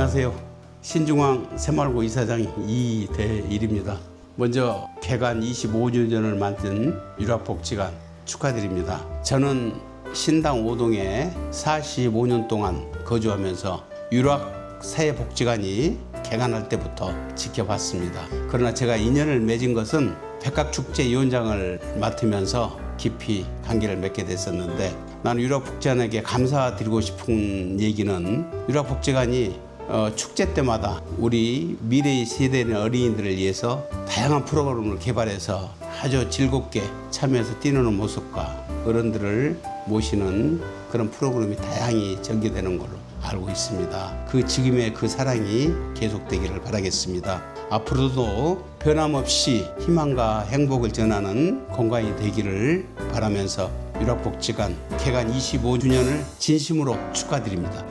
안녕하세요. 신중앙 새마을고 이사장 이대일입니다. 먼저 개관 25주년을 만든 유락복지관 축하드립니다. 저는 신당 5동에 45년 동안 거주하면서 유락 사회복지관이 개관할 때부터 지켜봤습니다. 그러나 제가 인연을 맺은 것은 백각축제위원장을 맡으면서 깊이 관계를 맺게 됐었는데 나는 유락복지관에게 감사드리고 싶은 얘기는 유락복지관이 어, 축제 때마다 우리 미래 세대의 어린이들을 위해서 다양한 프로그램을 개발해서 아주 즐겁게 참여해서 뛰노는 모습과 어른들을 모시는 그런 프로그램이 다양히 전개되는 걸로 알고 있습니다. 그 지금의 그 사랑이 계속되기를 바라겠습니다. 앞으로도 변함없이 희망과 행복을 전하는 공간이 되기를 바라면서 유락복지관 개관 25주년을 진심으로 축하드립니다.